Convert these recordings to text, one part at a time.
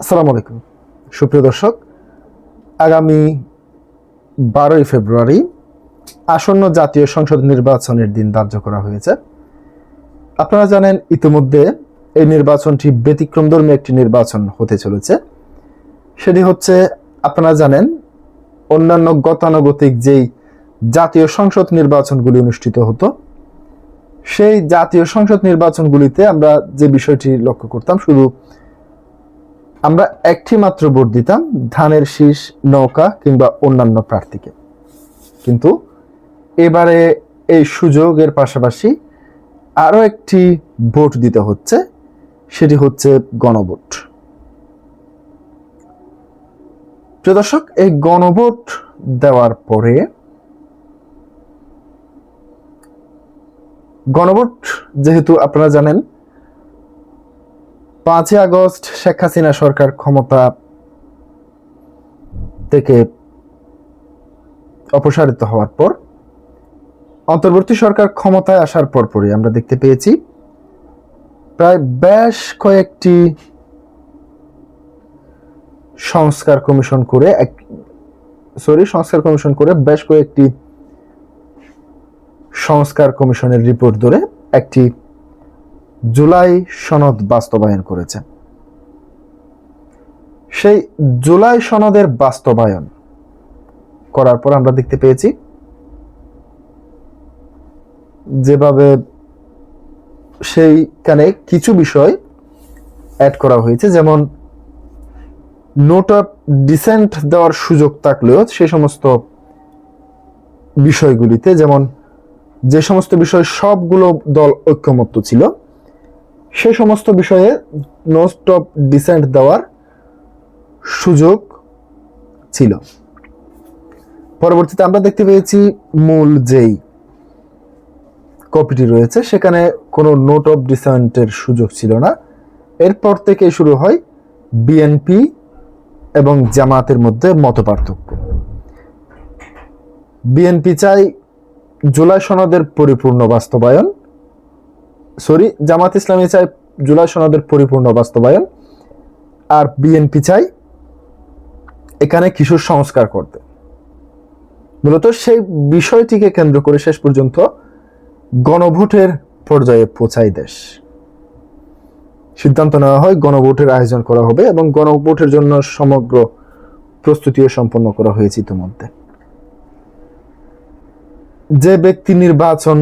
আসসালামু আলাইকুম। সুপ্রিয় দর্শক, আগামী বারোই ফেব্রুয়ারি আসন্ন জাতীয় সংসদ নির্বাচনের দিন ধার্য করা হয়েছে। আপনারা জানেন, ইতিমধ্যে এই নির্বাচনটি ব্যতিক্রমধর্মী একটি নির্বাচন হতে চলেছে। সেটি হচ্ছে, আপনারা জানেন, অন্যান্য গতানুগতিক যেই জাতীয় সংসদ নির্বাচনগুলি অনুষ্ঠিত হতো, সেই জাতীয় সংসদ নির্বাচনগুলিতে আমরা যে বিষয়টি লক্ষ্য করতাম, শুধু আমরা একটি মাত্র ভোট দিতাম, ধানের শীষ, নৌকা কিংবা অন্যান্য প্রার্থীকে। কিন্তু এবারে এই সুযোগের পাশাপাশি আরও একটি ভোট দিতে হচ্ছে, সেটি হচ্ছে গণভোট। প্রিয় দর্শক, এই গণভোট দেওয়ার পরে গণভোট, যেহেতু আপনারা জানেন পাঁচই আগস্ট শেখ হাসিনা সরকার ক্ষমতা থেকে অপসারিত হওয়ার পর, অন্তর্বর্তী সরকার ক্ষমতায় আসার পরপরই আমরা দেখতে পেয়েছি, প্রায় বেশ কয়েকটি সংস্কার কমিশন করে এক সরি সংস্কার কমিশন করে বেশ কয়েকটি সংস্কার কমিশনের রিপোর্ট ধরে একটি জুলাই সনদ বাস্তবায়ন করেছে। সেই জুলাই সনদের বাস্তবায়ন করার পর আমরা দেখতে পেয়েছি, যেভাবে সেইখানে কিছু বিষয় অ্যাড করা হয়েছে, যেমন নোট অফ ডিসেন্ট দেওয়ার সুযোগ থাকলেও সে সমস্ত বিষয়গুলিতে, যেমন যে সমস্ত বিষয় সবগুলো দল ঐক্যমত্য ছিল সে সমস্ত বিষয়ে নোট অফ ডিসেন্ট দেওয়ার সুযোগ ছিল। পরবর্তীতে আমরা দেখতে পেয়েছি মূল যেই কপিটি রয়েছে, সেখানে কোনো নোট অফ ডিসেন্টের সুযোগ ছিল না। এরপর থেকে শুরু হয় বিএনপি এবং জামাতের মধ্যে মত পার্থক্য বিএনপি চাই জুলাই সনদের পরিপূর্ণ বাস্তবায়ন সরি, জামাত ইসলামী চাই জুলাই সনদের পরিপূর্ণ বাস্তবায়ন, আর বিএনপি চাই এখানে কিশোর সংস্কার করতে। মূলত সেই বিষয়টিকে কেন্দ্র করে শেষ পর্যন্ত গণভোটের পর্যায়ে পৌঁছায় দেশ। সিদ্ধান্ত নেওয়া হয় গণভোটের আয়োজন করা হবে এবং গণভোটের জন্য সমগ্র প্রস্তুতিও সম্পন্ন করা হয়েছে ইতিমধ্যে। যে ব্যক্তি নির্বাচন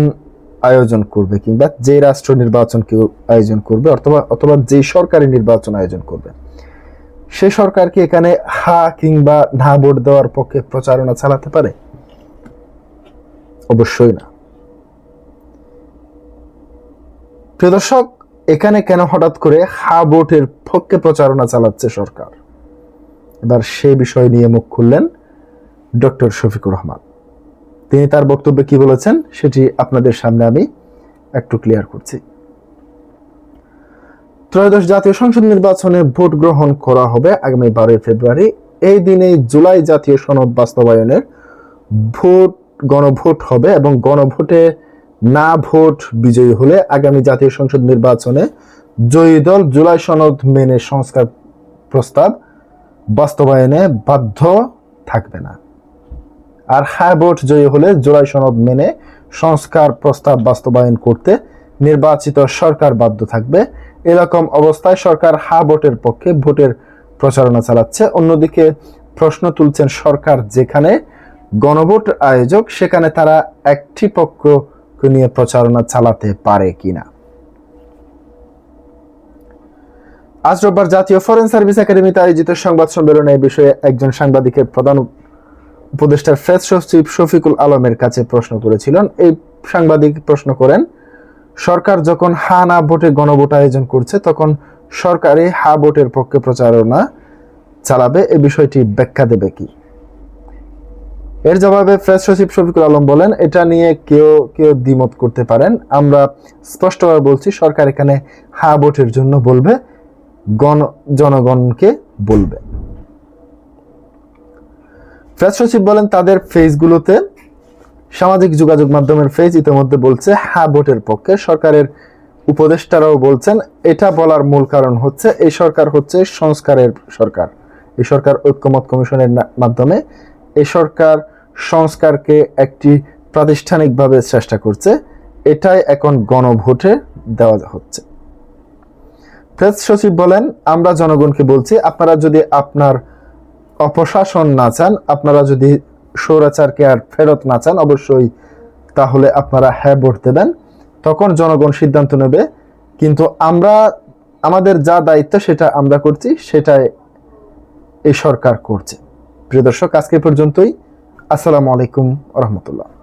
আয়োজন করবে কিংবা যে রাষ্ট্র নির্বাচন কেউ আয়োজন করবে অথবা অথবা যে সরকারি নির্বাচন আয়োজন করবে। সে সরকার কি এখানে হা কিংবা না ভোট দেওয়ার পক্ষে প্রচারণা চালাতে পারে? অবশ্যই না। প্রিয় দর্শক, এখানে কেন হঠাৎ করে হা ভোটের পক্ষে প্রচারণা চালাচ্ছে সরকার? এবার সেই বিষয় নিয়ে মুখ খুললেন ডক্টর শফিকুর রহমান। তিনি তার বক্তব্যে কি বলেছেন সেটি আপনাদের সামনে আমি একটু ক্লিয়ার করছি। ত্রয়োদশ জাতীয় সংসদ নির্বাচনে ভোট গ্রহণ করা হবে আগামী বারোই ফেব্রুয়ারি। এই দিনেই জুলাই জাতীয় সনদ বাস্তবায়নের ভোট, গণভোট হবে এবং গণভোটে না ভোট বিজয়ী হলে আগামী জাতীয় সংসদ নির্বাচনে জয়ী দল জুলাই সনদ মেনে সংস্কার প্রস্তাব বাস্তবায়নে বাধ্য থাকবে না। আর হ্যাঁ ভোট জয়ী হলে জুলাই সনদ মেনে সংস্কার প্রস্তাব বাস্তবায়ন করতে নির্বাচিত সরকার বাধ্য থাকবে। এরকম অবস্থায় সরকার হা ভোটের পক্ষে ভোটের প্রচারণা চালাচ্ছে। অন্যদিকে প্রশ্ন তুলছেন সরকার যেখানে গণভোট আয়োজক, সেখানে তারা একটি পক্ষকে নিয়ে প্রচারণা চালাতে পারে কিনা। আজ রোববার জাতীয় ফরেন সার্ভিস একাডেমিতে আয়োজিত সংবাদ সম্মেলনে বিষয়ে একজন সাংবাদিকের প্রধান উপদেষ্টার ফেস সচিব শফিকুল আলমের কাছে প্রশ্ন করেছিলেন। এই সাংবাদিক প্রশ্ন করেন, সরকার যখন হা না ভোটে গণভোট আয়োজন করছে, তখন সরকারি হা ভোটের পক্ষে প্রচারণা চালাবে, এ বিষয়টি ব্যাখ্যা দেবে কি? এর জবাবে প্রেস সচিব শফিকুল আলম বলেন, এটা নিয়ে কেউ কেউ দ্বিমত করতে পারেন। আমরা স্পষ্টভাবে বলছি, সরকার এখানে হা ভোটের জন্য বলবে, গণ, জনগণকে বলবে। প্রেস সচিব বলেন, তাদের ফেসগুলোতে সামাজিক যোগাযোগ মাধ্যমের ফেজ ইতিমধ্যে বলছে হ্যাঁ ভোটের পক্ষে। সরকারের উপদেষ্টারাও বলছেন, এটা বলার মূল কারণ হচ্ছে, এই সরকার হচ্ছে সংস্কারের সরকার। এই সরকার ঐক্যমত কমিশনের মাধ্যমে এই সরকার সংস্কারকে একটি প্রাতিষ্ঠানিকভাবে চেষ্টা করছে। এটাই এখন গণভোটে দেওয়া হচ্ছে। প্রেস সচিব বলেন, আমরা জনগণকে বলছি, আপনারা যদি আপনার অপশাসন না চান, আপনারা যদি স্বৈরাচারকে আর ফেরত না চান, অবশ্যই তাহলে আপনারা হ্যাঁ ভোট দেবেন তখন জনগণ সিদ্ধান্ত নেবে। কিন্তু আমরা, আমাদের যা দায়িত্ব সেটা আমরা করছি, সেটাই এই সরকার করছে। প্রিয় দর্শক, আজকে পর্যন্তই। আসসালামু আলাইকুম রহমতুল্লাহ।